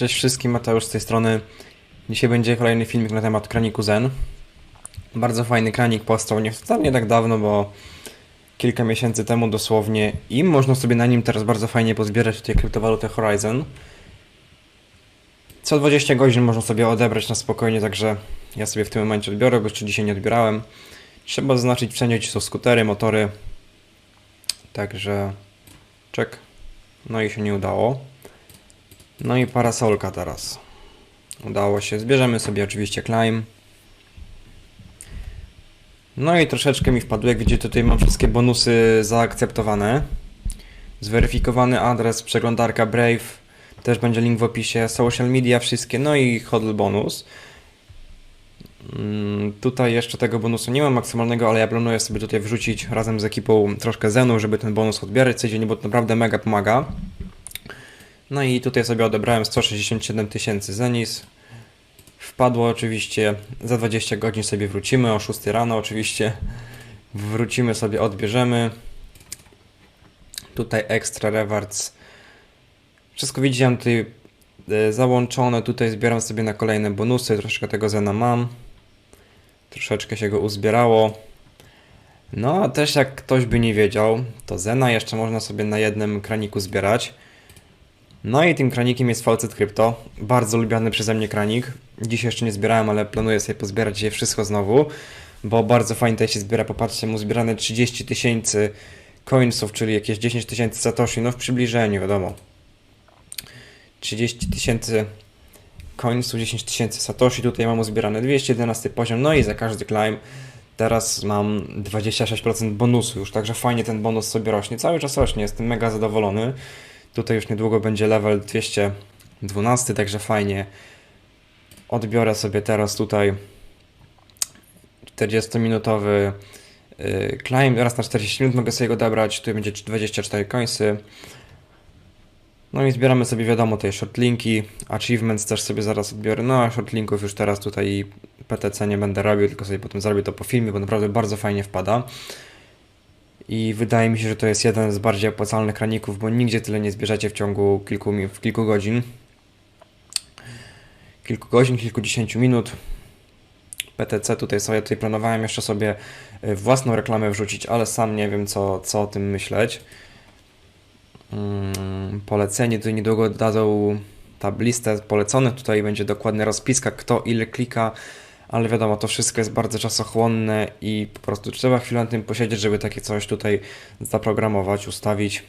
Cześć wszystkim, Mateusz z tej strony. Dzisiaj będzie kolejny filmik na temat kraniku Zen. Bardzo fajny kranik powstał nie wcale tak dawno, bo kilka miesięcy temu dosłownie i można sobie na nim teraz bardzo fajnie pozbierać tutaj kryptowalutę Horizon. Co 20 godzin można sobie odebrać na spokojnie, także ja sobie w tym momencie odbiorę, bo jeszcze dzisiaj nie odbierałem. Trzeba zaznaczyć wszędzie, gdzie są skutery, motory. Także czek. No i się nie udało. No i parasolka teraz. Udało się. Zbierzemy sobie oczywiście climb. No i troszeczkę mi wpadło, jak widzicie tutaj mam wszystkie bonusy zaakceptowane. Zweryfikowany adres, przeglądarka Brave, też będzie link w opisie, social media wszystkie, no i hodl bonus. Mm, Tutaj jeszcze tego bonusu nie mam maksymalnego, ale ja planuję sobie tutaj wrzucić razem z ekipą troszkę zenu, żeby ten bonus odbierać codziennie, bo to naprawdę mega pomaga. No i tutaj sobie odebrałem 167 tysięcy zenis. Wpadło oczywiście, za 20 godzin sobie wrócimy, o 6 rano oczywiście. Wrócimy sobie, odbierzemy. Tutaj extra rewards. Wszystko widziałem tutaj e, załączone, tutaj zbieram sobie na kolejne bonusy, troszkę tego zena mam. Troszeczkę się go uzbierało. No a też jak ktoś by nie wiedział, to zena jeszcze można sobie na jednym kraniku zbierać. No i tym kranikiem jest Faucet Crypto. Bardzo lubiany przeze mnie kranik. Dzisiaj jeszcze nie zbierałem, ale planuję sobie pozbierać je wszystko znowu, bo bardzo fajnie tutaj się zbiera. Popatrzcie, mu zbierane 30 tysięcy coinsów, czyli jakieś 10 tysięcy satoshi, no w przybliżeniu, wiadomo. 30 tysięcy coinsów, 10 tysięcy satoshi, tutaj mam uzbierane 211 poziom, no i za każdy climb teraz mam 26% bonusu już, także fajnie ten bonus sobie rośnie, cały czas rośnie, jestem mega zadowolony. Tutaj już niedługo będzie level 212, także fajnie. Odbiorę sobie teraz tutaj 40-minutowy yy, climb. Raz na 40 minut mogę sobie go odebrać. Tu będzie 24 coinsy. No i zbieramy sobie, wiadomo, tutaj shortlinki. Achievements też sobie zaraz odbiorę. No a shortlinków już teraz tutaj PTC nie będę robił, tylko sobie potem zrobię to po filmie, bo naprawdę bardzo fajnie wpada. I wydaje mi się, że to jest jeden z bardziej opłacalnych kraników, bo nigdzie tyle nie zbierzecie w ciągu kilku, w kilku godzin. Kilku godzin, kilkudziesięciu minut. PTC tutaj sobie, tutaj planowałem jeszcze sobie y, własną reklamę wrzucić, ale sam nie wiem co, co o tym myśleć. Mm, Polecenie tutaj niedługo dadzą tablistę poleconych, tutaj będzie dokładnie rozpiska kto ile klika, ale wiadomo, to wszystko jest bardzo czasochłonne i po prostu trzeba chwilę na tym posiedzieć, żeby takie coś tutaj zaprogramować, ustawić.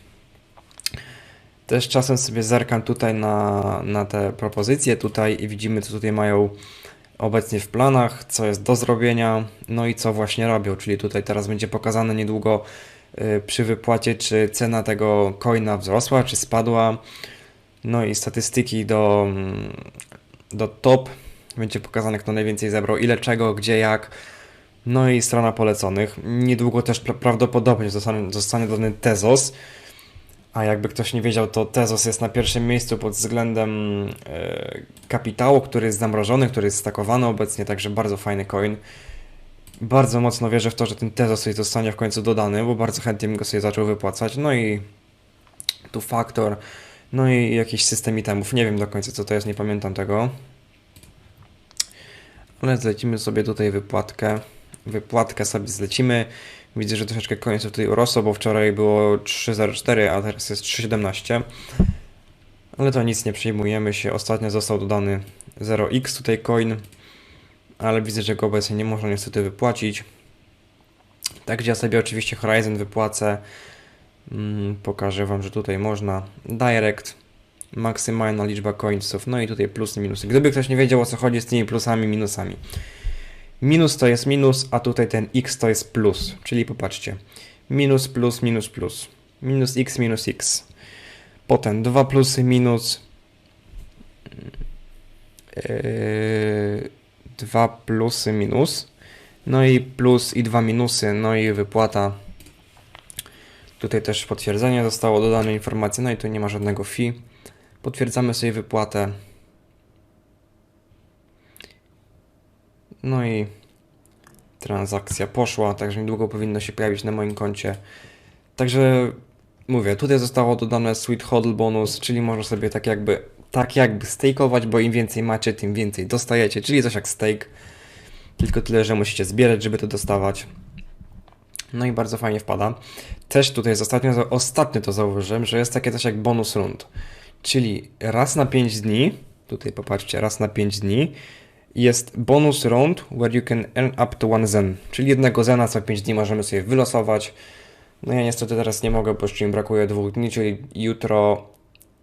Też czasem sobie zerkam tutaj na, na te propozycje tutaj i widzimy, co tutaj mają obecnie w planach, co jest do zrobienia, no i co właśnie robią, czyli tutaj teraz będzie pokazane niedługo y, przy wypłacie, czy cena tego coina wzrosła, czy spadła, no i statystyki do, mm, do top, będzie pokazane kto najwięcej zebrał, ile czego, gdzie, jak, no i strona poleconych. Niedługo też pra prawdopodobnie zostanie, zostanie dodany Tezos, a jakby ktoś nie wiedział, to Tezos jest na pierwszym miejscu pod względem e, kapitału, który jest zamrożony, który jest stakowany obecnie, także bardzo fajny coin. Bardzo mocno wierzę w to, że ten Tezos sobie zostanie w końcu dodany, bo bardzo chętnie bym go sobie zaczął wypłacać. No i tu Factor, no i jakiś system itemów. Nie wiem do końca co to jest, nie pamiętam tego. Ale zlecimy sobie tutaj wypłatkę. Wypłatkę sobie zlecimy. Widzę, że troszeczkę końców tutaj urosło, bo wczoraj było 3.04, a teraz jest 3.17. Ale to nic nie przejmujemy się. Ostatnio został dodany 0x tutaj coin, ale widzę, że go obecnie nie można niestety wypłacić. Także ja sobie oczywiście Horizon wypłacę. Mm, pokażę Wam, że tutaj można direct, maksymalna liczba coinsów, no i tutaj plusy, minusy. Gdyby ktoś nie wiedział o co chodzi z tymi plusami, minusami. Minus to jest minus, a tutaj ten x to jest plus. Czyli popatrzcie. Minus, plus, minus, plus. Minus x, minus x. Potem dwa plusy, minus. Yy, dwa plusy, minus. No i plus i dwa minusy, no i wypłata. Tutaj też potwierdzenie zostało dodane informacje, no i tu nie ma żadnego fee. Potwierdzamy sobie wypłatę. No i transakcja poszła, także niedługo powinno się pojawić na moim koncie. Także mówię, tutaj zostało dodane Sweet Hodl bonus, czyli można sobie tak jakby tak jakby stakeować, bo im więcej macie, tym więcej dostajecie, czyli coś jak stake. Tylko tyle, że musicie zbierać, żeby to dostawać. No i bardzo fajnie wpada. Też tutaj jest ostatnio, ostatnio to zauważyłem, że jest takie coś jak bonus rund. Czyli raz na 5 dni, tutaj popatrzcie, raz na 5 dni jest bonus round, where you can earn up to one zen. Czyli jednego zena co 5 dni możemy sobie wylosować. No ja niestety teraz nie mogę, bo jeszcze mi brakuje dwóch dni, czyli jutro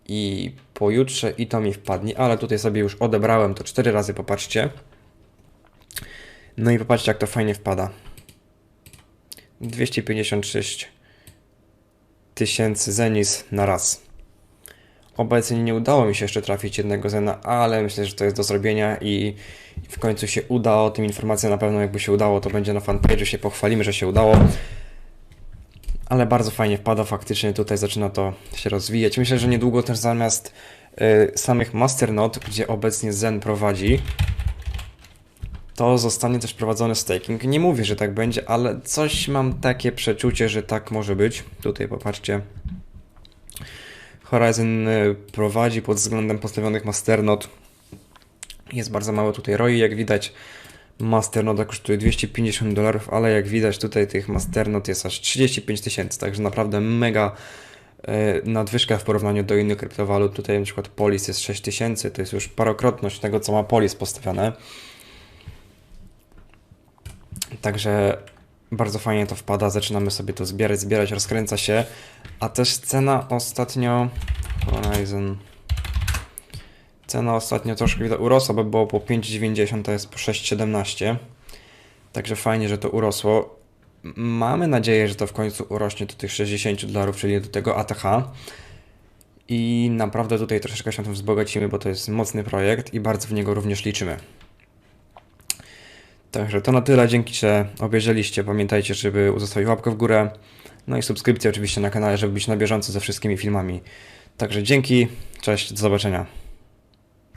i pojutrze i to mi wpadnie, ale tutaj sobie już odebrałem to 4 razy, popatrzcie. No i popatrzcie jak to fajnie wpada. 256 tysięcy zenis na raz. Obecnie nie udało mi się jeszcze trafić jednego zena, ale myślę, że to jest do zrobienia i w końcu się uda. O tym informacja na pewno jakby się udało, to będzie na fanpage, się pochwalimy, że się udało. Ale bardzo fajnie wpada, faktycznie tutaj zaczyna to się rozwijać. Myślę, że niedługo też zamiast y, samych masternode, gdzie obecnie Zen prowadzi, to zostanie też prowadzony staking. Nie mówię, że tak będzie, ale coś mam takie przeczucie, że tak może być. Tutaj popatrzcie. Horizon y, prowadzi pod względem postawionych masternode. Jest bardzo mało tutaj ROI, jak widać. Masternode kosztuje 250 dolarów, ale jak widać tutaj tych masternode jest aż 35 tysięcy, także naprawdę mega y, nadwyżka w porównaniu do innych kryptowalut. Tutaj na przykład Polis jest 6000, to jest już parokrotność tego, co ma Polis postawione. Także bardzo fajnie to wpada, zaczynamy sobie to zbierać, zbierać, rozkręca się, a też cena ostatnio Horizon. Cena ostatnio troszkę urosła, bo było po 5,90, to jest po 6,17 także fajnie, że to urosło. Mamy nadzieję, że to w końcu urośnie do tych 60 dolarów, czyli do tego ATH i naprawdę tutaj troszeczkę się tym wzbogacimy, bo to jest mocny projekt i bardzo w niego również liczymy. Także to na tyle. Dzięki, że obejrzeliście. Pamiętajcie, żeby zostawić łapkę w górę. No i subskrypcję oczywiście na kanale, żeby być na bieżąco ze wszystkimi filmami. Także dzięki, cześć, do zobaczenia.